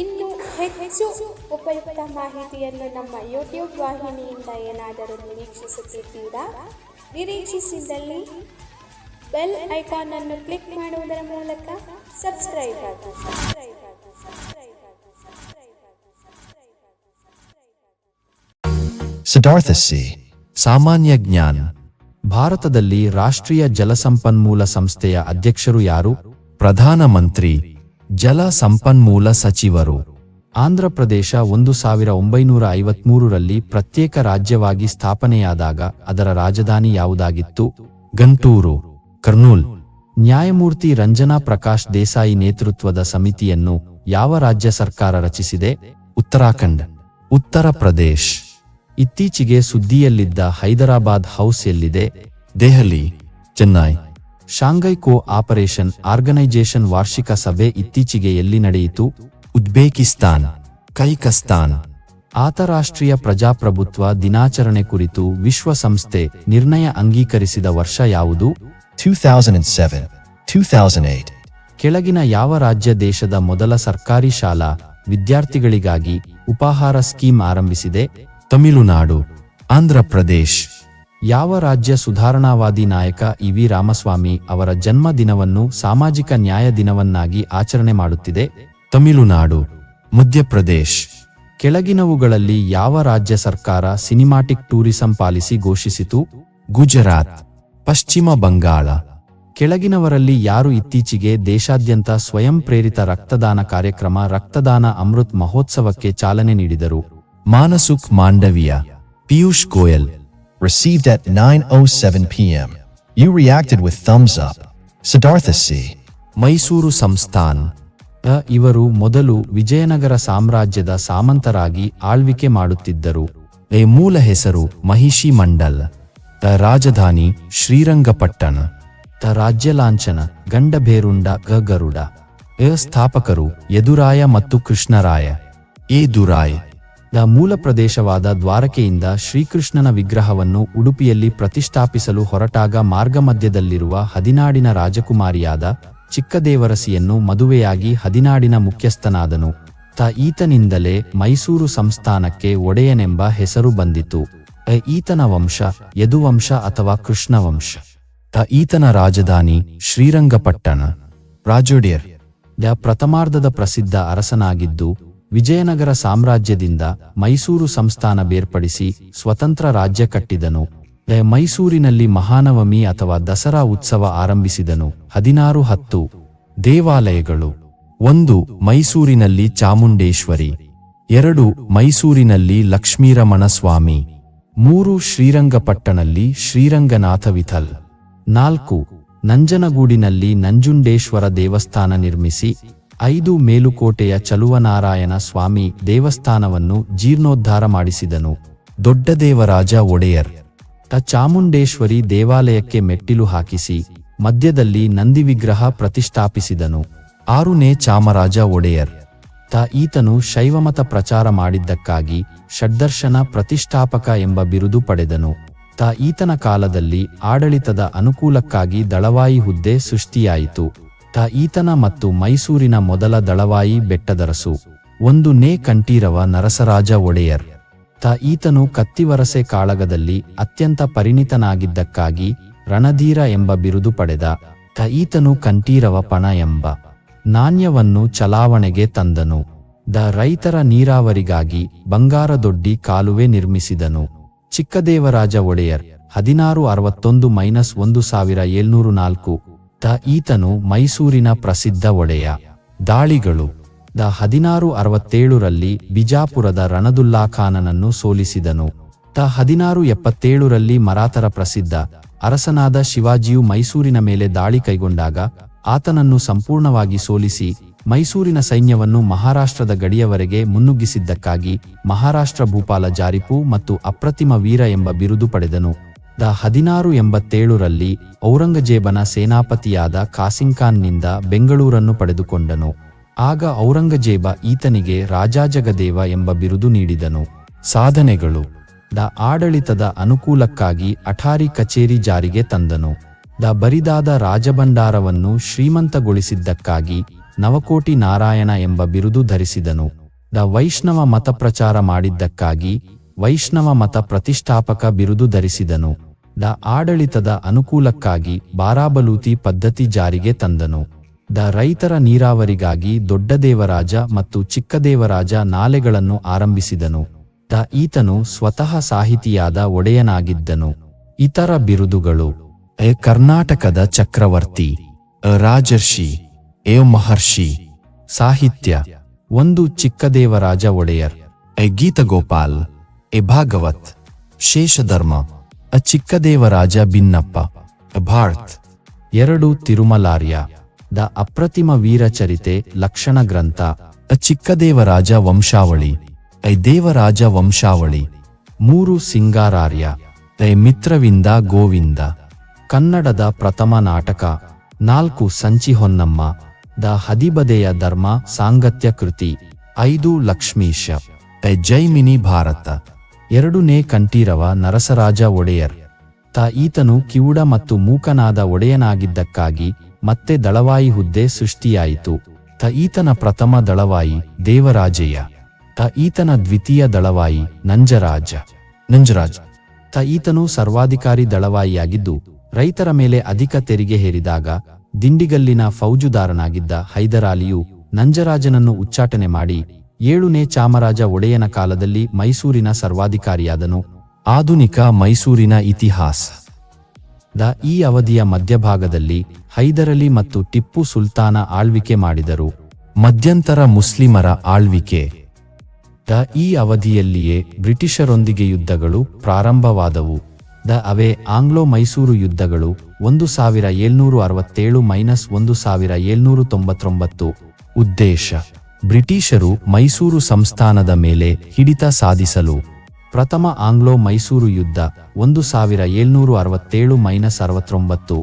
ಇನ್ನು ಹೆಚ್ಚು ಉಪಯುಕ್ತ ಮಾಹಿತಿಯನ್ನು ನಮ್ಮ ಯೂಟ್ಯೂಬ್ ವಾಹಿನಿಯಿಂದ ಏನಾದರೂ ನಿರೀಕ್ಷಿಸುತ್ತಿದ್ದೀರಾ? ನಿರೀಕ್ಷಿಸಿದಲ್ಲಿ ಬೆಲ್ ಐಕಾನ್ ಅನ್ನು ಕ್ಲಿಕ್ ಮಾಡುವುದರ ಮೂಲಕ ಸಬ್ಸ್ಕ್ರೈಬ್ ಆಗಿ. ಆಗಿ ಆಗಿ ಆಗಿ ಆಗಿ ಸಿದ್ಧಾರ್ಥ ಸಿ ಸಾಮಾನ್ಯ ಜ್ಞಾನ, ಭಾರತದಲ್ಲಿ ರಾಷ್ಟ್ರೀಯ ಜಲಸಂಪನ್ಮೂಲ ಸಂಸ್ಥೆಯ ಅಧ್ಯಕ್ಷರು ಯಾರು? ಪ್ರಧಾನಮಂತ್ರಿ ಜಲ ಸಂಪನ್ಮೂಲ ಸಚಿವರು. ಆಂಧ್ರಪ್ರದೇಶ ಒಂದು ಸಾವಿರ ಒಂಬೈನೂರ ಐವತ್ಮೂರರಲ್ಲಿ ಪ್ರತ್ಯೇಕ ರಾಜ್ಯವಾಗಿ ಸ್ಥಾಪನೆಯಾದಾಗ ಅದರ ರಾಜಧಾನಿ ಯಾವುದಾಗಿತ್ತು? ಗಂಟೂರು, ಕರ್ನೂಲ್. ನ್ಯಾಯಮೂರ್ತಿ ರಂಜನಾ ಪ್ರಕಾಶ್ ದೇಸಾಯಿ ನೇತೃತ್ವದ ಸಮಿತಿಯನ್ನು ಯಾವ ರಾಜ್ಯ ಸರ್ಕಾರ ರಚಿಸಿದೆ? ಉತ್ತರಾಖಂಡ್. ಉತ್ತರ ಪ್ರದೇಶ್. ಇತ್ತೀಚೆಗೆ ಸುದ್ದಿಯಲ್ಲಿದ್ದ ಹೈದರಾಬಾದ್ ಹೌಸ್ ಎಲ್ಲಿದೆ? Delhi, Chennai. Shanghai co operation organisation ವಾರ್ಷಿಕ ಸಭೆ ಇತ್ತೀಚೆಗೆ ಎಲ್ಲಿ ನಡೆಯಿತು? ಉಜ್ಬೇಕಿಸ್ತಾನ್ ಕೈಕಸ್ತಾನ್. ಆತರಾಷ್ಟ್ರೀಯ ಪ್ರಜಾಪ್ರಭುತ್ವ ದಿನಾಚರಣೆ ಕುರಿತು ವಿಶ್ವಸಂಸ್ಥೆ ನಿರ್ಣಯ ಅಂಗೀಕರಿಸಿದ ವರ್ಷ ಯಾವುದು? 2007, 2008, ಕೆಳಗಿನ ಯಾವ ರಾಜ್ಯ ದೇಶದ ಮೊದಲ ಸರ್ಕಾರಿ ಶಾಲಾ ವಿದ್ಯಾರ್ಥಿಗಳಿಗಾಗಿ ಉಪಾಹಾರ ಸ್ಕೀಮ್ ಆರಂಭಿಸಿದೆ? ತಮಿಳುನಾಡು ಆಂಧ್ರಪ್ರದೇಶ್ ಯಾವ ರಾಜ್ಯ ಸುಧಾರಣಾವಾದಿ ನಾಯಕ ಇ ವಿ ರಾಮಸ್ವಾಮಿ ಅವರ ಜನ್ಮ ದಿನವನ್ನು ಸಾಮಾಜಿಕ ನ್ಯಾಯ ದಿನವನ್ನಾಗಿ ಆಚರಣೆ ಮಾಡುತ್ತಿದೆ? ತಮಿಳುನಾಡು, ಮಧ್ಯಪ್ರದೇಶ್. ಕೆಳಗಿನವುಗಳಲ್ಲಿ ಯಾವ ರಾಜ್ಯ ಸರ್ಕಾರ ಸಿನಿಮಾಟಿಕ್ ಟೂರಿಸಂ ಪಾಲಿಸಿ ಘೋಷಿಸಿತು? ಗುಜರಾತ್, ಪಶ್ಚಿಮ ಬಂಗಾಳ. ಕೆಳಗಿನವರಲ್ಲಿ ಯಾರು ಇತ್ತೀಚೆಗೆ ದೇಶಾದ್ಯಂತ ಸ್ವಯಂ ಪ್ರೇರಿತ ರಕ್ತದಾನ ಕಾರ್ಯಕ್ರಮ ರಕ್ತದಾನ ಅಮೃತ್ ಮಹೋತ್ಸವಕ್ಕೆ ಚಾಲನೆ ನೀಡಿದರು? ಮಾನಸುಖ್ Mandaviya, Piyush Goyal. Received at 9.07 p.m. You reacted with thumbs up. Siddhartha C. Mysuru ಸಂಸ್ಥಾನ್. ಅ, ಇವರು ಮೊದಲು ವಿಜಯನಗರ ಸಾಮ್ರಾಜ್ಯದ ಸಾಮಂತರಾಗಿ ಆಳ್ವಿಕೆ ಮಾಡುತ್ತಿದ್ದರು. ಎ ಮೂಲ ಹೆಸರು ಮಹಿಷಿ ಮಂಡಲ್. ತ ರಾಜಧಾನಿ ಶ್ರೀರಂಗಪಟ್ಟಣ. ತ ರಾಜ್ಯ ಲಾಂಛನ ಗಂಡಭೇರುಂಡ ಗ ಗರುಡ. ಎ ಸ್ಥಾಪಕರು ಯದುರಾಯ ಮತ್ತು ಕೃಷ್ಣರಾಯ. ಎ ದುರಾಯ್. ದ ಮೂಲ ಪ್ರದೇಶವಾದ ದ್ವಾರಕೆಯಿಂದ ಶ್ರೀಕೃಷ್ಣನ ವಿಗ್ರಹವನ್ನು ಉಡುಪಿಯಲ್ಲಿ ಪ್ರತಿಷ್ಠಾಪಿಸಲು ಹೊರಟಾಗ ಮಾರ್ಗಮಧ್ಯದಲ್ಲಿರುವ ಹದಿನಾಡಿನ ರಾಜಕುಮಾರಿಯಾದ ಚಿಕ್ಕದೇವರಸಿಯನ್ನು ಮದುವೆಯಾಗಿ ಹದಿನಾಡಿನ ಮುಖ್ಯಸ್ಥನಾದನು. ತ ಈತನಿಂದಲೇ ಮೈಸೂರು ಸಂಸ್ಥಾನಕ್ಕೆ ಒಡೆಯನೆಂಬ ಹೆಸರು ಬಂದಿತು. ಅ ಈತನ ವಂಶ, ಯದುವಂಶ ಅಥವಾ ಕೃಷ್ಣವಂಶ. ತ ಈತನ ರಾಜಧಾನಿ ಶ್ರೀರಂಗಪಟ್ಟಣ. ರಾಜೋಡಿಯರ್. ಪ್ರಥಮಾರ್ಧದ ಪ್ರಸಿದ್ಧ ಅರಸನಾಗಿದ್ದು ವಿಜಯನಗರ ಸಾಮ್ರಾಜ್ಯದಿಂದ ಮೈಸೂರು ಸಂಸ್ಥಾನ ಬೇರ್ಪಡಿಸಿ ಸ್ವತಂತ್ರ ರಾಜ್ಯ ಕಟ್ಟಿದನು. ಮೈಸೂರಿನಲ್ಲಿ ಮಹಾನವಮಿ ಅಥವಾ ದಸರಾ ಉತ್ಸವ ಆರಂಭಿಸಿದನು. ಹದಿನಾರು ಹತ್ತು. ದೇವಾಲಯಗಳು. ಒಂದು, ಮೈಸೂರಿನಲ್ಲಿ ಚಾಮುಂಡೇಶ್ವರಿ. ಎರಡು, ಮೈಸೂರಿನಲ್ಲಿ ಲಕ್ಷ್ಮೀರಮಣ ಸ್ವಾಮಿ ಮೂರು ಶ್ರೀರಂಗಪಟ್ಟಣಲ್ಲಿ ಶ್ರೀರಂಗನಾಥ ವಿಥಲ್ ನಾಲ್ಕು, ನಂಜನಗೂಡಿನಲ್ಲಿ ನಂಜುಂಡೇಶ್ವರ ದೇವಸ್ಥಾನ ನಿರ್ಮಿಸಿ ಐದು ಮೇಲುಕೋಟೆಯ ಚಲುವನಾರಾಯಣ ಸ್ವಾಮಿ ದೇವಸ್ಥಾನವನ್ನು ಜೀರ್ಣೋದ್ಧಾರ ಮಾಡಿಸಿದನು. ದೊಡ್ಡದೇವರಾಜ ಒಡೆಯರ್. ತ ಚಾಮುಂಡೇಶ್ವರಿ ದೇವಾಲಯಕ್ಕೆ ಮೆಟ್ಟಿಲು ಹಾಕಿಸಿ, ಮಧ್ಯದಲ್ಲಿ ನಂದಿ ವಿಗ್ರಹ ಪ್ರತಿಷ್ಠಾಪಿಸಿದನು. ಆರುನೇ ಚಾಮರಾಜ ಒಡೆಯರ್. ತ ಈತನು ಶೈವಮತ ಪ್ರಚಾರ ಮಾಡಿದ್ದಕ್ಕಾಗಿ ಷಡ್ದರ್ಶನ ಪ್ರತಿಷ್ಠಾಪಕ ಎಂಬ ಬಿರುದು ಪಡೆದನು. ತ ಈತನ ಕಾಲದಲ್ಲಿ ಆಡಳಿತದ ಅನುಕೂಲಕ್ಕಾಗಿ ದಳವಾಯಿ ಹುದ್ದೆ ಸೃಷ್ಟಿಯಾಯಿತು. ತ ಈತನ ಮತ್ತು ಮೈಸೂರಿನ ಮೊದಲ ದಳವಾಯಿ ಬೆಟ್ಟದರಸು. ಒಂದು ನೇ ಕಂಠೀರವ ನರಸರಾಜ ಒಡೆಯರ್. ತ ಈತನು ಕತ್ತಿವರಸೆ ಕಾಳಗದಲ್ಲಿ ಅತ್ಯಂತ ಪರಿಣಿತನಾಗಿದ್ದಕ್ಕಾಗಿ ರಣಧೀರ ಎಂಬ ಬಿರುದು ಪಡೆದ. ತ ಈತನು ಕಂಠೀರವ ಪಣ ಎಂಬ ನಾಣ್ಯವನ್ನು ಚಲಾವಣೆಗೆ ತಂದನು. ದ ರೈತರ ನೀರಾವರಿಗಾಗಿ ಬಂಗಾರದೊಡ್ಡಿ ಕಾಲುವೆ ನಿರ್ಮಿಸಿದನು. ಚಿಕ್ಕದೇವರಾಜ ಒಡೆಯರ್, ಹದಿನಾರು ಅರವತ್ತೊಂದು ಮೈನಸ್ ಒಂದು ಸಾವಿರ ಏಳ್ನೂರು ನಾಲ್ಕು. ತ ಈತನು ಮೈಸೂರಿನ ಪ್ರಸಿದ್ಧ ಒಡೆಯ. ದಾಳಿಗಳು. ದ ಹದಿನಾರು ಅರವತ್ತೇಳರಲ್ಲಿ ಬಿಜಾಪುರದ ರಣದುಲ್ಲಾ ಖಾನನನ್ನು ಸೋಲಿಸಿದನು. ತ ಹದಿನಾರು ಎಪ್ಪತ್ತೇಳರಲ್ಲಿ ಮರಾಠರ ಪ್ರಸಿದ್ಧ ಅರಸನಾದ ಶಿವಾಜಿಯು ಮೈಸೂರಿನ ಮೇಲೆ ದಾಳಿ ಕೈಗೊಂಡಾಗ ಆತನನ್ನು ಸಂಪೂರ್ಣವಾಗಿ ಸೋಲಿಸಿ ಮೈಸೂರಿನ ಸೈನ್ಯವನ್ನು ಮಹಾರಾಷ್ಟ್ರದ ಗಡಿಯವರೆಗೆ ಮುನ್ನುಗ್ಗಿಸಿದ್ದಕ್ಕಾಗಿ ಮಹಾರಾಷ್ಟ್ರ ಭೂಪಾಲ ಜಾರಿಪು ಮತ್ತು ಅಪ್ರತಿಮ ವೀರ ಎಂಬ ಬಿರುದು ಪಡೆದನು. ದ ಹದಿನಾರು ಎಂಬತ್ತೇಳರಲ್ಲಿ ಔರಂಗಜೇಬನ ಸೇನಾಪತಿಯಾದ ಖಾಸಿಂಖಾನ್ನಿಂದ ಬೆಂಗಳೂರನ್ನು ಪಡೆದುಕೊಂಡನು. ಆಗ ಔರಂಗಜೇಬ ಈತನಿಗೆ ರಾಜಾಜಗದೇವ ಎಂಬ ಬಿರುದು ನೀಡಿದನು. ಸಾಧನೆಗಳು. ದ ಆಡಳಿತದ ಅನುಕೂಲಕ್ಕಾಗಿ ಅಠಾರಿ ಕಚೇರಿ ಜಾರಿಗೆ ತಂದನು. ದ ಬರಿದಾದ ರಾಜಭಂಡಾರವನ್ನು ಶ್ರೀಮಂತಗೊಳಿಸಿದ್ದಕ್ಕಾಗಿ ನವಕೋಟಿ ನಾರಾಯಣ ಎಂಬ ಬಿರುದು ಧರಿಸಿದನು. ದ ವೈಷ್ಣವ ಮತ ಪ್ರಚಾರ ಮಾಡಿದ್ದಕ್ಕಾಗಿ ವೈಷ್ಣವ ಮತ ಪ್ರತಿಷ್ಠಾಪಕ ಬಿರುದು ಧರಿಸಿದನು. ದ ಆಡಳಿತದ ಅನುಕೂಲಕ್ಕಾಗಿ ಬಾರಾಬಲೂತಿ ಪದ್ಧತಿ ಜಾರಿಗೆ ತಂದನು. ದ ರೈತರ ನೀರಾವರಿಗಾಗಿ ದೊಡ್ಡದೇವರಾಜ ಮತ್ತು ಚಿಕ್ಕದೇವರಾಜ ನಾಲೆಗಳನ್ನು ಆರಂಭಿಸಿದನು. ದ ಈತನು ಸ್ವತಃ ಸಾಹಿತಿಯಾದ ಒಡೆಯನಾಗಿದ್ದನು. ಇತರ ಬಿರುದುಗಳು. ಎ ಕರ್ನಾಟಕದ ಚಕ್ರವರ್ತಿ. ಅ ರಾಜರ್ಷಿ. ಎ ಮಹರ್ಷಿ. ಸಾಹಿತ್ಯ. ಒಂದು ಚಿಕ್ಕದೇವರಾಜ ಒಡೆಯರ್. ಎ ಗೀತಗೋಪಾಲ್. ಎ ಭಾಗವತ್. ಶೇಷಧರ್ಮ. ಅ ಚಿಕ್ಕದೇವರಾಜ ಬಿನ್ನಪ್ಪ, ಭಾರತ್. ಎರಡು ತಿರುಮಲಾರ್ಯ, ದ ಅಪ್ರತಿಮ ವೀರಚರಿತೆ ಲಕ್ಷಣ ಗ್ರಂಥ. ಅ ಚಿಕ್ಕದೇವರಾಜ ವಂಶಾವಳಿ, ಐ ದೇವರಾಜ ವಂಶಾವಳಿ. ಮೂರು ಸಿಂಗಾರಾರ್ಯ, ಐ ಮಿತ್ರವಿಂದ ಗೋವಿಂದ. ಕನ್ನಡದ ಪ್ರಥಮ ನಾಟಕ, ನಾಲ್ಕು ಸಂಚಿ ಹೊನ್ನಮ್ಮ ದ ಹದಿಬದೆಯ ಧರ್ಮ ಸಾಂಗತ್ಯ ಕೃತಿ, ಐದು ಲಕ್ಷ್ಮೀಶ, ಐ ಜೈಮಿನಿ ಭಾರತ. ಎರಡನೇ ಕಂಠೀರವ ನರಸರಾಜ ಒಡೆಯರ್. ತ ಈತನು ಕಿವುಡ ಮತ್ತು ಮೂಕನಾದ ಒಡೆಯನಾಗಿದ್ದಕ್ಕಾಗಿ ಮತ್ತೆ ದಳವಾಯಿ ಹುದ್ದೆ ಸೃಷ್ಟಿಯಾಯಿತು. ತ ಈತನ ಪ್ರಥಮ ದಳವಾಯಿ ದೇವರಾಜಯ್ಯ. ತ ಈತನ ದ್ವಿತೀಯ ದಳವಾಯಿ ನಂಜರಾಜ. ನಂಜರಾಜ್. ತ ಈತನು ಸರ್ವಾಧಿಕಾರಿ ದಳವಾಯಿಯಾಗಿದ್ದು, ರೈತರ ಮೇಲೆ ಅಧಿಕ ತೆರಿಗೆ ಹೇರಿದಾಗ ದಿಂಡಿಗಲ್ಲಿನ ಫೌಜುದಾರನಾಗಿದ್ದ ಹೈದರಾಲಿಯು ನಂಜರಾಜನನ್ನು ಉಚ್ಚಾಟನೆ ಮಾಡಿ ಏಳುನೇ ಚಾಮರಾಜ ಒಡೆಯನ ಕಾಲದಲ್ಲಿ ಮೈಸೂರಿನ ಸರ್ವಾಧಿಕಾರಿಯಾದನು. ಆಧುನಿಕ ಮೈಸೂರಿನ ಇತಿಹಾಸ. ದ ಈ ಅವಧಿಯ ಮಧ್ಯಭಾಗದಲ್ಲಿ ಹೈದರಲಿ ಮತ್ತು ಟಿಪ್ಪು ಸುಲ್ತಾನ ಆಳ್ವಿಕೆ ಮಾಡಿದರು. ಮಧ್ಯಂತರ ಮುಸ್ಲಿಮರ ಆಳ್ವಿಕೆ. ದ ಈ ಅವಧಿಯಲ್ಲಿಯೇ ಬ್ರಿಟಿಷರೊಂದಿಗೆ ಯುದ್ಧಗಳು ಪ್ರಾರಂಭವಾದವು. ದ ಅವೇ ಆಂಗ್ಲೋ ಮೈಸೂರು ಯುದ್ಧಗಳು ಒಂದು ಸಾವಿರ ಏಳ್ನೂರು ಅರವತ್ತೇಳು ಮೈನಸ್ ಒಂದು ಸಾವಿರ ಏಳ್ನೂರು ತೊಂಬತ್ತೊಂಬತ್ತು. ಉದ್ದೇಶ. ಬ್ರಿಟಿಷರು ಮೈಸೂರು ಸಂಸ್ಥಾನದ ಮೇಲೆ ಹಿಡಿತ ಸಾಧಿಸಲು ಪ್ರಥಮ ಆಂಗ್ಲೋ ಮೈಸೂರು ಯುದ್ಧ ಒಂದು ಸಾವಿರ ಏಳ್ನೂರು ಅರವತ್ತೇಳು ಮೈನಸ್ ಅರವತ್ತೊಂಬತ್ತು,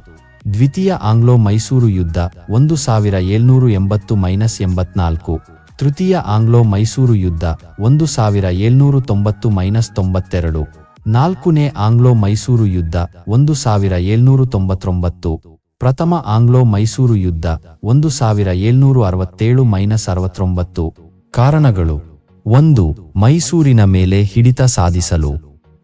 ದ್ವಿತೀಯ ಆಂಗ್ಲೋ ಮೈಸೂರು ಯುದ್ಧ ಒಂದು ಸಾವಿರ ಏಳ್ನೂರು ಎಂಬತ್ತು ಮೈನಸ್ ಎಂಬತ್ನಾಲ್ಕು, ತೃತೀಯ ಆಂಗ್ಲೋ ಮೈಸೂರು ಯುದ್ಧ ಒಂದು ಸಾವಿರ ಏಳ್ನೂರು ತೊಂಬತ್ತು ಮೈನಸ್ ತೊಂಬತ್ತೆರಡು, ನಾಲ್ಕನೇ ಆಂಗ್ಲೋ ಮೈಸೂರು ಯುದ್ಧ ಒಂದು ಸಾವಿರ ಏಳ್ನೂರು ತೊಂಬತ್ತೊಂಬತ್ತು. ಪ್ರಥಮ ಆಂಗ್ಲೋ ಮೈಸೂರು ಯುದ್ಧ, ಒಂದು ಸಾವಿರ ಏಳ್ನೂರು ಅರವತ್ತೇಳು ಮೈನಸ್ ಅರವತ್ತೊಂಬತ್ತು. ಕಾರಣಗಳು. ಒಂದು, ಮೈಸೂರಿನ ಮೇಲೆ ಹಿಡಿತ ಸಾಧಿಸಲು.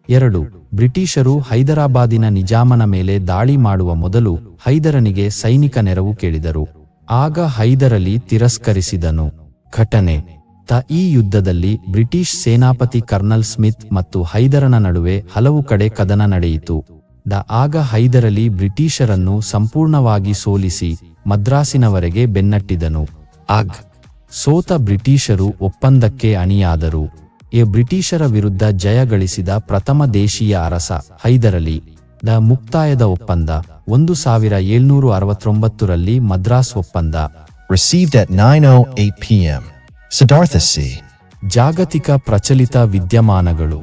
ಎರಡು, ಬ್ರಿಟಿಷರು ಹೈದರಾಬಾದಿನ ನಿಜಾಮನ ಮೇಲೆ ದಾಳಿ ಮಾಡುವ ಮೊದಲು ಹೈದರನಿಗೆ ಸೈನಿಕ ನೆರವು ಕೇಳಿದರು. ಆಗ ಹೈದರಲಿ ತಿರಸ್ಕರಿಸಿದನು. ಘಟನೆ. ತ, ಈ ಯುದ್ಧದಲ್ಲಿ ಬ್ರಿಟಿಷ್ ಸೇನಾಪತಿ ಕರ್ನಲ್ ಸ್ಮಿತ್ ಮತ್ತು ಹೈದರನ ನಡುವೆ ಹಲವು ಕಡೆ ಕದನ ನಡೆಯಿತು. ದ ಆಗ ಹೈದರಲಿ ಬ್ರಿಟಿಷರನ್ನು ಸಂಪೂರ್ಣವಾಗಿ ಸೋಲಿಸಿ ಮದ್ರಾಸಿನವರೆಗೆ ಬೆನ್ನಟ್ಟಿದನು. ಆಗ್ ಸೋತ ಬ್ರಿಟಿಷರು ಒಪ್ಪಂದಕ್ಕೆ ಅಣಿಯಾದರು. ಎ ಬ್ರಿಟಿಷರ ವಿರುದ್ಧ ಜಯ ಗಳಿಸಿದ ಪ್ರಥಮ ದೇಶೀಯ ಅರಸ ಹೈದರಲಿ. ದ ಮುಕ್ತಾಯದ ಒಪ್ಪಂದ ಒಂದು ಸಾವಿರ ಏಳ್ನೂರು ಅರವತ್ತೊಂಬತ್ತರಲ್ಲಿ ಮದ್ರಾಸ್ ಒಪ್ಪಂದ. Received at 9.08 p.m. Siddhartha C ಜಾಗತಿಕ ಪ್ರಚಲಿತ ವಿದ್ಯಮಾನಗಳು.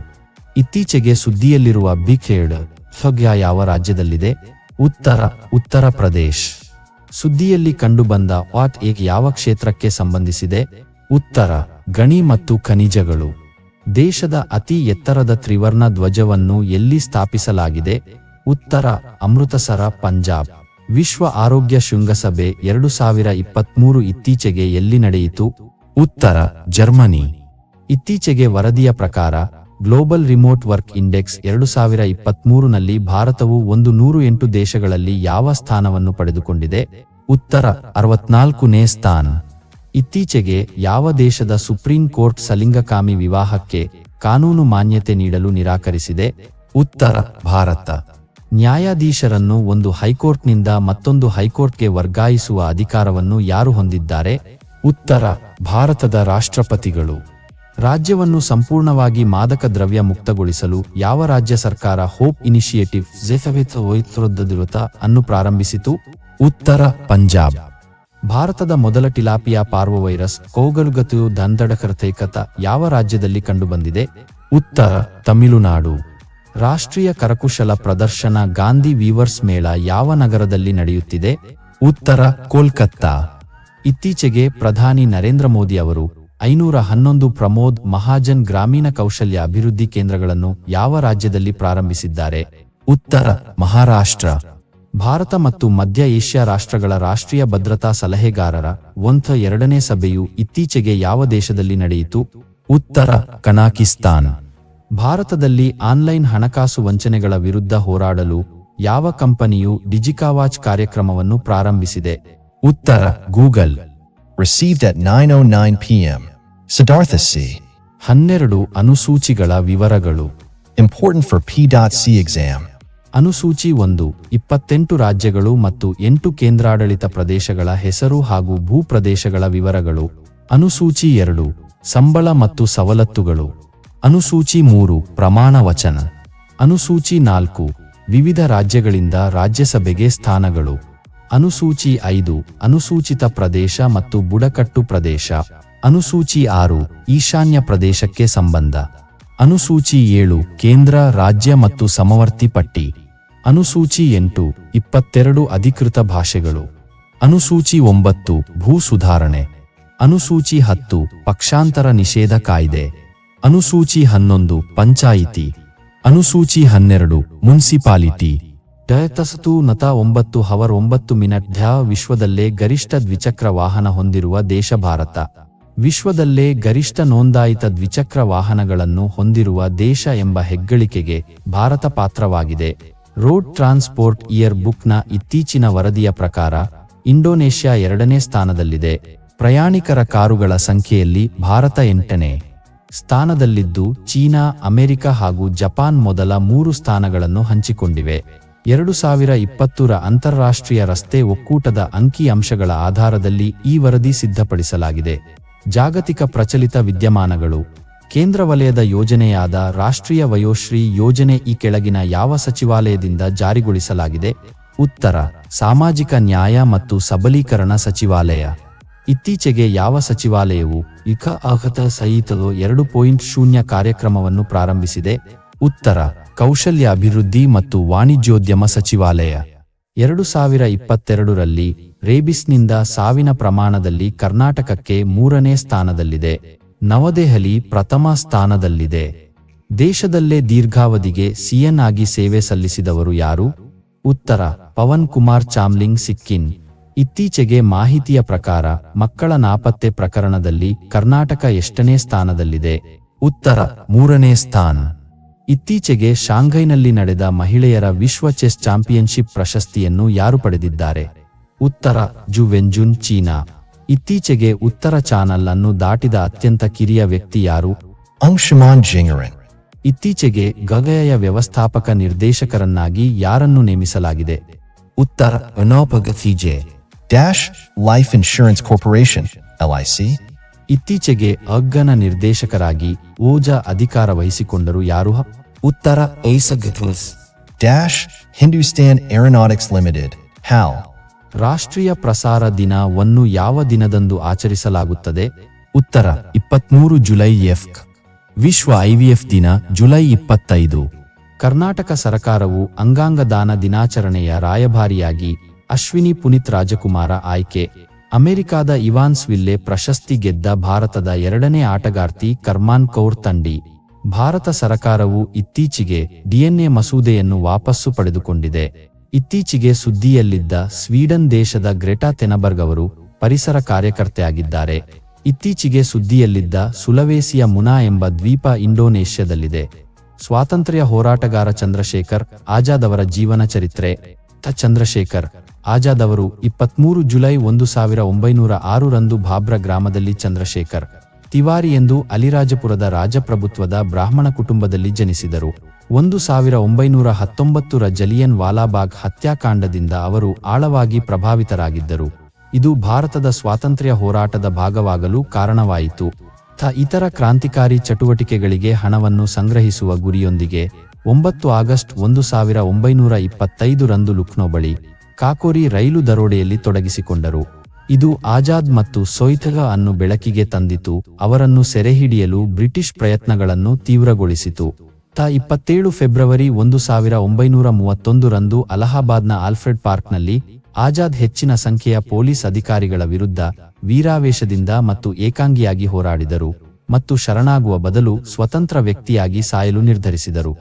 ಇತ್ತೀಚೆಗೆ ಸುದ್ದಿಯಲ್ಲಿರುವ ಬಿಖೇಡ್ ಹ್ಯ ಯಾವ ರಾಜ್ಯದಲ್ಲಿದೆ? ಉತ್ತರ ಉತ್ತರ ಪ್ರದೇಶ್. ಸುದ್ದಿಯಲ್ಲಿ ಕಂಡುಬಂದ ವಾಟ್ ಏಕ್ ಯಾವ ಕ್ಷೇತ್ರಕ್ಕೆ ಸಂಬಂಧಿಸಿದೆ? ಉತ್ತರ, ಗಣಿ ಮತ್ತು ಖನಿಜಗಳು. ದೇಶದ ಅತಿ ಎತ್ತರದ ತ್ರಿವರ್ಣ ಧ್ವಜವನ್ನು ಎಲ್ಲಿ ಸ್ಥಾಪಿಸಲಾಗಿದೆ? ಉತ್ತರ, ಅಮೃತಸರ, ಪಂಜಾಬ್. ವಿಶ್ವ ಆರೋಗ್ಯ ಶೃಂಗಸಭೆ ಎರಡು ಸಾವಿರ ಇಪ್ಪತ್ಮೂರು ಇತ್ತೀಚೆಗೆ ಎಲ್ಲಿ ನಡೆಯಿತು? ಉತ್ತರ, ಜರ್ಮನಿ. ಇತ್ತೀಚೆಗೆ ವರದಿಯ ಪ್ರಕಾರ ಗ್ಲೋಬಲ್ ರಿಮೋಟ್ ವರ್ಕ್ ಇಂಡೆಕ್ಸ್ ಎರಡು ಸಾವಿರ ಇಪ್ಪತ್ಮೂರನಲ್ಲಿ ಭಾರತವು ಒಂದು ನೂರು ಎಂಟು ದೇಶಗಳಲ್ಲಿ ಯಾವ ಸ್ಥಾನವನ್ನು ಪಡೆದುಕೊಂಡಿದೆ? ಉತ್ತರ, ಅರವತ್ನಾಲ್ಕನೇ ಸ್ಥಾನ. ಇತ್ತೀಚೆಗೆ ಯಾವ ದೇಶದ ಸುಪ್ರೀಂ ಕೋರ್ಟ್ ಸಲಿಂಗಕಾಮಿ ವಿವಾಹಕ್ಕೆ ಕಾನೂನು ಮಾನ್ಯತೆ ನೀಡಲು ನಿರಾಕರಿಸಿದೆ? ಉತ್ತರ, ಭಾರತ. ನ್ಯಾಯಾಧೀಶರನ್ನು ಒಂದು ಹೈಕೋರ್ಟ್ನಿಂದ ಮತ್ತೊಂದು ಹೈಕೋರ್ಟ್ಗೆ ವರ್ಗಾಯಿಸುವ ಅಧಿಕಾರವನ್ನು ಯಾರು ಹೊಂದಿದ್ದಾರೆ? ಉತ್ತರ, ಭಾರತದ ರಾಷ್ಟ್ರಪತಿಗಳು. ರಾಜ್ಯವನ್ನು ಸಂಪೂರ್ಣವಾಗಿ ಮಾದಕ ದ್ರವ್ಯ ಮುಕ್ತಗೊಳಿಸಲು ಯಾವ ರಾಜ್ಯ ಸರ್ಕಾರ ಹೋಪ್ ಇನಿಷಿಯೇಟಿವ್ ಜೆಫೆತ್ ಅನ್ನು ಪ್ರಾರಂಭಿಸಿತು? ಉತ್ತರ, ಪಂಜಾಬ್. ಭಾರತದ ಮೊದಲ ಟಿಲಾಪಿಯಾ ಪಾರ್ವವೈರಸ್ ಕೌಗಲುಗತಿಯು ದಂದಡಕರ್ತೇಕತ ಯಾವ ರಾಜ್ಯದಲ್ಲಿ ಕಂಡುಬಂದಿದೆ? ಉತ್ತರ, ತಮಿಳುನಾಡು. ರಾಷ್ಟ್ರೀಯ ಕರಕುಶಲ ಪ್ರದರ್ಶನ ಗಾಂಧಿ ವೀವರ್ಸ್ ಮೇಳ ಯಾವ ನಗರದಲ್ಲಿ ನಡೆಯುತ್ತಿದೆ? ಉತ್ತರ, ಕೋಲ್ಕತ್ತಾ. ಇತ್ತೀಚೆಗೆ ಪ್ರಧಾನಿ ನರೇಂದ್ರ ಮೋದಿ ಅವರು ಐನೂರ ಹನ್ನೊಂದು ಪ್ರಮೋದ್ ಮಹಾಜನ್ ಗ್ರಾಮೀಣ ಕೌಶಲ್ಯ ಅಭಿವೃದ್ಧಿ ಕೇಂದ್ರಗಳನ್ನು ಯಾವ ರಾಜ್ಯದಲ್ಲಿ ಪ್ರಾರಂಭಿಸಿದ್ದಾರೆ? ಉತ್ತರ ಮಹಾರಾಷ್ಟ್ರ. ಭಾರತ ಮತ್ತು ಮಧ್ಯ ಏಷ್ಯಾ ರಾಷ್ಟ್ರಗಳ ರಾಷ್ಟ್ರೀಯ ಭದ್ರತಾ ಸಲಹೆಗಾರರ ಒಂಥ ಎರಡನೇ ಸಭೆಯು ಇತ್ತೀಚೆಗೆ ಯಾವ ದೇಶದಲ್ಲಿ ನಡೆಯಿತು? ಉತ್ತರ ಕನಾಕಿಸ್ತಾನ್ ಭಾರತದಲ್ಲಿ ಆನ್ಲೈನ್ ಹಣಕಾಸು ವಂಚನೆಗಳ ವಿರುದ್ಧ ಹೋರಾಡಲು ಯಾವ ಕಂಪನಿಯು ಡಿಜಿಕಾವಾಚ್ ಕಾರ್ಯಕ್ರಮವನ್ನು ಪ್ರಾರಂಭಿಸಿದೆ? ಉತ್ತರ Google. Received at 9.09 p.m. Siddhartha C. ಹನ್ನೆರಡು ಅನುಸೂಚಿಗಳ ವಿವರಗಳು. Important for P.C exam. ಅನುಸೂಚಿ ಒಂದು ಇಪ್ಪತ್ತೆಂಟು ರಾಜ್ಯಗಳು ಮತ್ತು ಎಂಟು ಕೇಂದ್ರಾಡಳಿತ ಪ್ರದೇಶಗಳ ಹೆಸರು ಹಾಗೂ ಭೂಪ್ರದೇಶಗಳ ವಿವರಗಳು. ಅನುಸೂಚಿ ಎರಡು ಸಂಬಳ ಮತ್ತು ಸವಲತ್ತುಗಳು. ಅನುಸೂಚಿ ಮೂರು ಪ್ರಮಾಣ ವಚನ. ಅನುಸೂಚಿ ನಾಲ್ಕು ವಿವಿಧ ರಾಜ್ಯಗಳಿಂದ ರಾಜ್ಯಸಭೆಗೆ ಸ್ಥಾನಗಳು. ಅನುಸೂಚಿ ಐದು ಅನುಸೂಚಿತ ಪ್ರದೇಶ ಮತ್ತು ಬುಡಕಟ್ಟು ಪ್ರದೇಶ. ಅನುಸೂಚಿ ಆರು, ಈಶಾನ್ಯ ಪ್ರದೇಶಕ್ಕೆ ಸಂಬಂಧ. ಅನುಸೂಚಿ ಏಳು, ಕೇಂದ್ರ, ರಾಜ್ಯ ಮತ್ತು ಸಮವರ್ತಿ ಪಟ್ಟಿ. ಅನುಸೂಚಿ ಎಂಟು, ಇಪ್ಪತ್ತೆರಡು ಅಧಿಕೃತ ಭಾಷೆಗಳು. ಅನುಸೂಚಿ ಒಂಬತ್ತು, ಭೂ ಸುಧಾರಣೆ. ಅನುಸೂಚಿ ಹತ್ತು, ಪಕ್ಷಾಂತರ ನಿಷೇಧ ಕಾಯ್ದೆ. ಅನುಸೂಚಿ ಹನ್ನೊಂದು, ಪಂಚಾಯಿತಿ. ಅನುಸೂಚಿ ಹನ್ನೆರಡು, ಮುನ್ಸಿಪಾಲಿಟಿ. ಟಯತಸತು ನತ ಒಂಬತ್ತು, ಹವರ್ ಒಂಬತ್ತು ಮಿನಟ್ ಧ್ಯ ವಿಶ್ವದಲ್ಲೇ ಗರಿಷ್ಠ ದ್ವಿಚಕ್ರ ವಾಹನ ಹೊಂದಿರುವ ದೇಶ ಭಾರತ. ವಿಶ್ವದಲ್ಲೇ ಗರಿಷ್ಠ ನೋಂದಾಯಿತ ದ್ವಿಚಕ್ರ ವಾಹನಗಳನ್ನು ಹೊಂದಿರುವ ದೇಶ ಎಂಬ ಹೆಗ್ಗಳಿಕೆಗೆ ಭಾರತ ಪಾತ್ರವಾಗಿದೆ. ರೋಡ್ ಟ್ರಾನ್ಸ್ಪೋರ್ಟ್ ಇಯರ್ ಬುಕ್ನ ಇತ್ತೀಚಿನ ವರದಿಯ ಪ್ರಕಾರ, ಇಂಡೋನೇಷ್ಯಾ ಎರಡನೇ ಸ್ಥಾನದಲ್ಲಿದೆ. ಪ್ರಯಾಣಿಕರ ಕಾರುಗಳ ಸಂಖ್ಯೆಯಲ್ಲಿ ಭಾರತ ಎಂಟನೇ ಸ್ಥಾನದಲ್ಲಿದ್ದು, ಚೀನಾ, ಅಮೆರಿಕ ಹಾಗೂ ಜಪಾನ್ ಮೊದಲ ಮೂರು ಸ್ಥಾನಗಳನ್ನು ಹಂಚಿಕೊಂಡಿವೆ. ಎರಡು ಸಾವಿರ ಇಪ್ಪತ್ತರ ಅಂತಾರಾಷ್ಟ್ರೀಯ ರಸ್ತೆ ಒಕ್ಕೂಟದ ಅಂಕಿ ಅಂಶಗಳ ಆಧಾರದಲ್ಲಿ ಈ ವರದಿ ಸಿದ್ಧಪಡಿಸಲಾಗಿದೆ. ಜಾಗತಿಕ ಪ್ರಚಲಿತ ವಿದ್ಯಮಾನಗಳು. ಕೇಂದ್ರ ವಲಯದ ಯೋಜನೆಯಾದ ರಾಷ್ಟ್ರೀಯ ವಯೋಶ್ರೀ ಯೋಜನೆ ಈ ಕೆಳಗಿನ ಯಾವ ಸಚಿವಾಲಯದಿಂದ ಜಾರಿಗೊಳಿಸಲಾಗಿದೆ? ಉತ್ತರ, ಸಾಮಾಜಿಕ ನ್ಯಾಯ ಮತ್ತು ಸಬಲೀಕರಣ ಸಚಿವಾಲಯ. ಇತ್ತೀಚೆಗೆ ಯಾವ ಸಚಿವಾಲಯವು ಇಕ ಅಹತ ಸಹಿತದ ಎರಡು ಪಾಯಿಂಟ್ ಶೂನ್ಯ ಕಾರ್ಯಕ್ರಮವನ್ನು ಪ್ರಾರಂಭಿಸಿದೆ? ಉತ್ತರ ಕೌಶಲ್ಯ ಅಭಿವೃದ್ಧಿ ಮತ್ತು ವಾಣಿಜ್ಯೋದ್ಯಮ ಸಚಿವಾಲಯ. ಎರಡು ಸಾವಿರ ಇಪ್ಪತ್ತೆರಡರಲ್ಲಿ ರೇಬಿಸ್ನಿಂದ ಸಾವಿನ ಪ್ರಮಾಣದಲ್ಲಿ ಕರ್ನಾಟಕಕ್ಕೆ ಮೂರನೇ ಸ್ಥಾನದಲ್ಲಿದೆ. ನವದೆಹಲಿ ಪ್ರಥಮ ಸ್ಥಾನದಲ್ಲಿದೆ. ದೇಶದಲ್ಲೇ ದೀರ್ಘಾವಧಿಗೆ ಸಿಎನ್ ಆಗಿ ಸೇವೆ ಸಲ್ಲಿಸಿದವರು ಯಾರು? ಉತ್ತರ, ಪವನ್ ಕುಮಾರ್ ಚಾಮ್ಲಿಂಗ್ ಸಿಕ್ಕಿನ್ ಇತ್ತೀಚೆಗೆ ಮಾಹಿತಿಯ ಪ್ರಕಾರ, ಮಕ್ಕಳ ನಾಪತ್ತೆ ಪ್ರಕರಣದಲ್ಲಿ ಕರ್ನಾಟಕ ಎಷ್ಟನೇ ಸ್ಥಾನದಲ್ಲಿದೆ? ಉತ್ತರ, ಮೂರನೇ ಸ್ಥಾನ. ಇತ್ತೀಚೆಗೆ ಶಾಂಘೈನಲ್ಲಿ ನಡೆದ ಮಹಿಳೆಯರ ವಿಶ್ವ ಚೆಸ್ ಚಾಂಪಿಯನ್ಶಿಪ್ ಪ್ರಶಸ್ತಿಯನ್ನು ಯಾರು ಪಡೆದಿದ್ದಾರೆ? ಉತ್ತರ ಜುವೆಂಜುನ್ ಚೀನಾ. ಇತ್ತೀಚೆಗೆ ಉತ್ತರ ಚಾನಲ್ ಅನ್ನು ದಾಟಿದ ಅತ್ಯಂತ ಕಿರಿಯ ವ್ಯಕ್ತಿ ಯಾರು? ಅಂಶುಮಾನ್ ಜಿಂಗರನ್. ಇತ್ತೀಚೆಗೆ ಗಗಯ ವ್ಯವಸ್ಥಾಪಕ ನಿರ್ದೇಶಕರನ್ನಾಗಿ ಯಾರನ್ನು ನೇಮಿಸಲಾಗಿದೆ? ಉತ್ತರ ಅನೋಪಗತಿಜೆ ಲೈಫ್ ಇನ್ಶೂರೆನ್ಸ್ ಕಾರ್ಪೊರೇಷನ್ Corporation. ಇತ್ತೀಚೆಗೆ ಅಗ್ಗನ ನಿರ್ದೇಶಕರಾಗಿ ಓಜಾ ಅಧಿಕಾರ ವಹಿಸಿಕೊಂಡರು ಯಾರು? ಉತ್ತರ ಡ್ಯಾಶ್ ಹಿಂದೂಸ್ತಾನ್ ಏರೋನಾಟಿಕ್ಸ್ ಲಿಮಿಟೆಡ್. ಹ್ಯಾವ್. ರಾಷ್ಟ್ರೀಯ ಪ್ರಸಾರ ದಿನವನ್ನು ಯಾವ ದಿನದಂದು ಆಚರಿಸಲಾಗುತ್ತದೆ? ಉತ್ತರ ಇಪ್ಪತ್ಮೂರು ಜುಲೈ ಎಫ್ ವಿಶ್ವ ಐವಿಎಫ್ ದಿನ ಜುಲೈ ಇಪ್ಪತ್ತೈದು. ಕರ್ನಾಟಕ ಸರಕಾರವು ಅಂಗಾಂಗ ದಾನ ದಿನಾಚರಣೆಯ ರಾಯಭಾರಿಯಾಗಿ ಅಶ್ವಿನಿ ಪುನೀತ್ ರಾಜಕುಮಾರ ಆಯ್ಕೆ. ಅಮೆರಿಕಾದ ಇವಾನ್ಸ್ ವಿಲ್ಲೆ ಪ್ರಶಸ್ತಿ ಗೆದ್ದ ಭಾರತದ ಎರಡನೇ ಆಟಗಾರ್ತಿ ಕರ್ಮಾನ್ ಕೌರ್ ತಂಡಿ. ಭಾರತ ಸರಕಾರವು ಇತ್ತೀಚೆಗೆ ಡಿಎನ್ಎ ಮಸೂದೆಯನ್ನು ವಾಪಸ್ಸು ಪಡೆದುಕೊಂಡಿದೆ. ಇತ್ತೀಚೆಗೆ ಸುದ್ದಿಯಲ್ಲಿದ್ದ ಸ್ವೀಡನ್ ದೇಶದ ಗ್ರೆಟಾ ತೆನಬರ್ಗ್ ಅವರು ಪರಿಸರ ಕಾರ್ಯಕರ್ತೆಯಾಗಿದ್ದಾರೆ. ಇತ್ತೀಚೆಗೆ ಸುದ್ದಿಯಲ್ಲಿದ್ದ ಸುಲವೇಸಿಯ ಮುನಾ ಎಂಬ ದ್ವೀಪ ಇಂಡೋನೇಷ್ಯಾದಲ್ಲಿದೆ. ಸ್ವಾತಂತ್ರ್ಯ ಹೋರಾಟಗಾರ ಚಂದ್ರಶೇಖರ್, ಆಜಾದ್ ಅವರ ಜೀವನ ಚರಿತ್ರೆ, ತ. ಚಂದ್ರಶೇಖರ್. ಆಜಾದ್ ಅವರು ಇಪ್ಪತ್ಮೂರು ಜುಲೈ ಒಂದು ಸಾವಿರ ಒಂಬೈನೂರ ಆರು ರಂದು ಭಾಬ್ರಾ ಗ್ರಾಮದಲ್ಲಿ ಚಂದ್ರಶೇಖರ್ ತಿವಾರಿ ಎಂದು ಅಲಿರಾಜಪುರದ ರಾಜಪ್ರಭುತ್ವದ ಬ್ರಾಹ್ಮಣ ಕುಟುಂಬದಲ್ಲಿ ಜನಿಸಿದರು. ಒಂದು ಸಾವಿರ ಒಂಬೈನೂರ ಹತ್ತೊಂಬತ್ತರ ಜಲಿಯನ್ ವಾಲಾಬಾಗ್ ಹತ್ಯಾಕಾಂಡದಿಂದ ಅವರು ಆಳವಾಗಿ ಪ್ರಭಾವಿತರಾಗಿದ್ದರು. ಇದು ಭಾರತದ ಸ್ವಾತಂತ್ರ್ಯ ಹೋರಾಟದ ಭಾಗವಾಗಲು ಕಾರಣವಾಯಿತು. ಥ ಇತರ ಕ್ರಾಂತಿಕಾರಿ ಚಟುವಟಿಕೆಗಳಿಗೆ ಹಣವನ್ನು ಸಂಗ್ರಹಿಸುವ ಗುರಿಯೊಂದಿಗೆ ಒಂಬತ್ತು ಆಗಸ್ಟ್ ಒಂದು ಸಾವಿರ ಒಂಬೈನೂರ ಇಪ್ಪತ್ತೈದು ರಂದು ಲುಕ್ನೋ ಬಳಿ ಕಾಕೋರಿ ರೈಲು ದರೋಡೆಯಲ್ಲಿ ತೊಡಗಿಸಿಕೊಂಡರು. ಇದು ಆಜಾದ್ ಮತ್ತು ಸೊಯ್ತಗ ಅನ್ನು ಬೆಳಕಿಗೆ ತಂದಿತು. ಅವರನ್ನು ಸೆರೆಹಿಡಿಯಲು ಬ್ರಿಟಿಷ್ ಪ್ರಯತ್ನಗಳನ್ನು ತೀವ್ರಗೊಳಿಸಿತು. ತ ಇಪ್ಪತ್ತೇಳು ಫೆಬ್ರವರಿ ಒಂದು ಸಾವಿರ ಒಂಬೈನೂರ ಮೂವತ್ತೊಂದು ರಂದು ಅಲಹಾಬಾದ್ನ ಆಲ್ಫ್ರೆಡ್ ಪಾರ್ಕ್ನಲ್ಲಿ ಆಜಾದ್ ಹೆಚ್ಚಿನ ಸಂಖ್ಯೆಯ ಪೊಲೀಸ್ ಅಧಿಕಾರಿಗಳ ವಿರುದ್ಧ ವೀರಾವೇಶದಿಂದ ಮತ್ತು ಏಕಾಂಗಿಯಾಗಿ ಹೋರಾಡಿದರು ಮತ್ತು ಶರಣಾಗುವ ಬದಲು ಸ್ವತಂತ್ರ ವ್ಯಕ್ತಿಯಾಗಿ ಸಾಯಲು ನಿರ್ಧರಿಸಿದರು.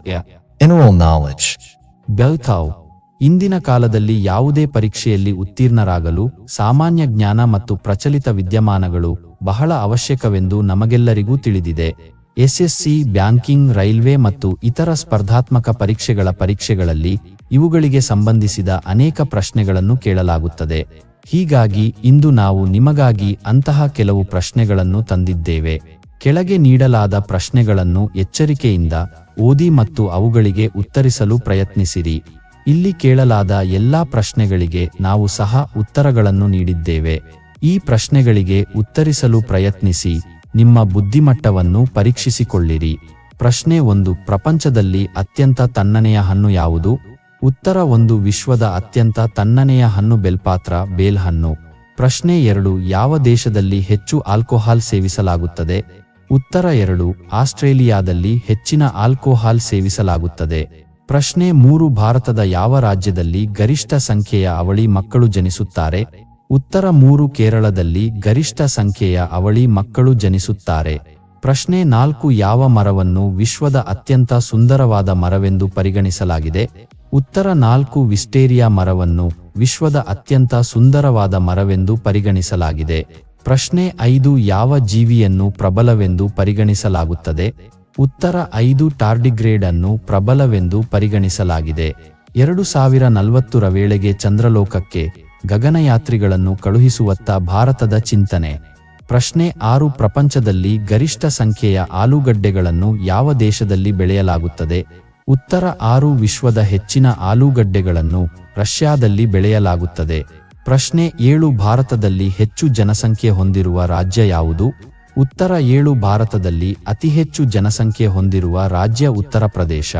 ಇಂದಿನ ಕಾಲದಲ್ಲಿ ಯಾವುದೇ ಪರೀಕ್ಷೆಯಲ್ಲಿ ಉತ್ತೀರ್ಣರಾಗಲು ಸಾಮಾನ್ಯ ಜ್ಞಾನ ಮತ್ತು ಪ್ರಚಲಿತ ವಿದ್ಯಮಾನಗಳು ಬಹಳ ಅವಶ್ಯಕವೆಂದು ನಮಗೆಲ್ಲರಿಗೂ ತಿಳಿದಿದೆ. ಎಸ್ಎಸ್ಸಿ, ಬ್ಯಾಂಕಿಂಗ್, ರೈಲ್ವೆ ಮತ್ತು ಇತರ ಸ್ಪರ್ಧಾತ್ಮಕ ಪರೀಕ್ಷೆಗಳ ಪರೀಕ್ಷೆಗಳಲ್ಲಿ ಇವುಗಳಿಗೆ ಸಂಬಂಧಿಸಿದ ಅನೇಕ ಪ್ರಶ್ನೆಗಳನ್ನು ಕೇಳಲಾಗುತ್ತದೆ. ಹೀಗಾಗಿ ಇಂದು ನಾವು ನಿಮಗಾಗಿ ಅಂತಹ ಕೆಲವು ಪ್ರಶ್ನೆಗಳನ್ನು ತಂದಿದ್ದೇವೆ. ಕೆಳಗೆ ನೀಡಲಾದ ಪ್ರಶ್ನೆಗಳನ್ನು ಎಚ್ಚರಿಕೆಯಿಂದ ಓದಿ ಮತ್ತು ಅವುಗಳಿಗೆ ಉತ್ತರಿಸಲು ಪ್ರಯತ್ನಿಸಿರಿ. ಇಲ್ಲಿ ಕೇಳಲಾದ ಎಲ್ಲಾ ಪ್ರಶ್ನೆಗಳಿಗೆ ನಾವು ಸಹ ಉತ್ತರಗಳನ್ನು ನೀಡಿದ್ದೇವೆ. ಈ ಪ್ರಶ್ನೆಗಳಿಗೆ ಉತ್ತರಿಸಲು ಪ್ರಯತ್ನಿಸಿ, ನಿಮ್ಮ ಬುದ್ಧಿಮಟ್ಟವನ್ನು ಪರೀಕ್ಷಿಸಿಕೊಳ್ಳಿರಿ. ಪ್ರಶ್ನೆ ಒಂದು, ಪ್ರಪಂಚದಲ್ಲಿ ಅತ್ಯಂತ ತಣ್ಣನೆಯ ಹಣ್ಣು ಯಾವುದು? ಉತ್ತರ ಒಂದು, ವಿಶ್ವದ ಅತ್ಯಂತ ತಣ್ಣನೆಯ ಹಣ್ಣು ಬೆಲ್ಪಾತ್ರ, ಬೇಲ್ ಹಣ್ಣು. ಪ್ರಶ್ನೆ ಎರಡು, ಯಾವ ದೇಶದಲ್ಲಿ ಹೆಚ್ಚು ಆಲ್ಕೋಹಾಲ್ ಸೇವಿಸಲಾಗುತ್ತದೆ? ಉತ್ತರ ಎರಡು, ಆಸ್ಟ್ರೇಲಿಯಾದಲ್ಲಿ ಹೆಚ್ಚಿನ ಆಲ್ಕೋಹಾಲ್ ಸೇವಿಸಲಾಗುತ್ತದೆ. ಪ್ರಶ್ನೆ ಮೂರು, ಭಾರತದ ಯಾವ ರಾಜ್ಯದಲ್ಲಿ ಗರಿಷ್ಠ ಸಂಖ್ಯೆಯ ಅವಳಿ ಮಕ್ಕಳು ಜನಿಸುತ್ತಾರೆ? ಉತ್ತರ ಮೂರು, ಕೇರಳದಲ್ಲಿ ಗರಿಷ್ಠ ಸಂಖ್ಯೆಯ ಅವಳಿ ಮಕ್ಕಳು ಜನಿಸುತ್ತಾರೆ. ಪ್ರಶ್ನೆ ನಾಲ್ಕು, ಯಾವ ಮರವನ್ನು ವಿಶ್ವದ ಅತ್ಯಂತ ಸುಂದರವಾದ ಮರವೆಂದು ಪರಿಗಣಿಸಲಾಗಿದೆ? ಉತ್ತರ ನಾಲ್ಕು, ವಿಸ್ಟೇರಿಯಾ ಮರವನ್ನು ವಿಶ್ವದ ಅತ್ಯಂತ ಸುಂದರವಾದ ಮರವೆಂದು ಪರಿಗಣಿಸಲಾಗಿದೆ. ಪ್ರಶ್ನೆ ಐದು, ಯಾವ ಜೀವಿಯನ್ನು ಪ್ರಬಲವೆಂದು ಪರಿಗಣಿಸಲಾಗುತ್ತದೆ? ಉತ್ತರ ಐದು ಟಾರ್ಡಿಗ್ರೇಡ್ ಅನ್ನು ಪ್ರಬಲವೆಂದು ಪರಿಗಣಿಸಲಾಗಿದೆ. ಎರಡು ಸಾವಿರ ನಲವತ್ತರ ವೇಳೆಗೆ ಚಂದ್ರಲೋಕಕ್ಕೆ ಗಗನಯಾತ್ರಿಗಳನ್ನು ಕಳುಹಿಸುವತ್ತ ಭಾರತದ ಚಿಂತನೆ. ಪ್ರಶ್ನೆ ಆರು ಪ್ರಪಂಚದಲ್ಲಿ ಗರಿಷ್ಠ ಸಂಖ್ಯೆಯ ಆಲೂಗಡ್ಡೆಗಳನ್ನು ಯಾವ ದೇಶದಲ್ಲಿ ಬೆಳೆಯಲಾಗುತ್ತದೆ? ಉತ್ತರ ಆರು ವಿಶ್ವದ ಹೆಚ್ಚಿನ ಆಲೂಗಡ್ಡೆಗಳನ್ನು ರಷ್ಯಾದಲ್ಲಿ ಬೆಳೆಯಲಾಗುತ್ತದೆ. ಪ್ರಶ್ನೆ ಏಳು ಭಾರತದಲ್ಲಿ ಹೆಚ್ಚು ಜನಸಂಖ್ಯೆ ಹೊಂದಿರುವ ರಾಜ್ಯ ಯಾವುದು? ಉತ್ತರ ಏಳು ಭಾರತದಲ್ಲಿ ಅತಿ ಹೆಚ್ಚು ಜನಸಂಖ್ಯೆ ಹೊಂದಿರುವ ರಾಜ್ಯ ಉತ್ತರ ಪ್ರದೇಶ.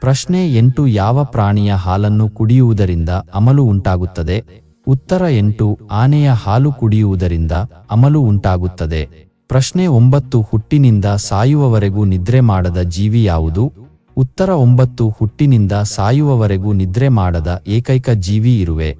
ಪ್ರಶ್ನೆ ಎಂಟು, ಯಾವ ಪ್ರಾಣಿಯ ಹಾಲನ್ನು ಕುಡಿಯುವುದರಿಂದ ಅಮಲು ಉಂಟಾಗುತ್ತದೆ? ಉತ್ತರ ಎಂಟು, ಆನೆಯ ಹಾಲು ಕುಡಿಯುವುದರಿಂದ ಅಮಲು ಉಂಟಾಗುತ್ತದೆ. ಪ್ರಶ್ನೆ ಒಂಬತ್ತು, ಹುಟ್ಟಿನಿಂದ ಸಾಯುವವರೆಗೂ ನಿದ್ರೆ ಮಾಡದ ಜೀವಿ ಯಾವುದು? ಉತ್ತರ ಒಂಬತ್ತು, ಹುಟ್ಟಿನಿಂದ ಸಾಯುವವರೆಗೂ ನಿದ್ರೆ ಮಾಡದ ಏಕೈಕ ಜೀವಿ ಇರುವೆ.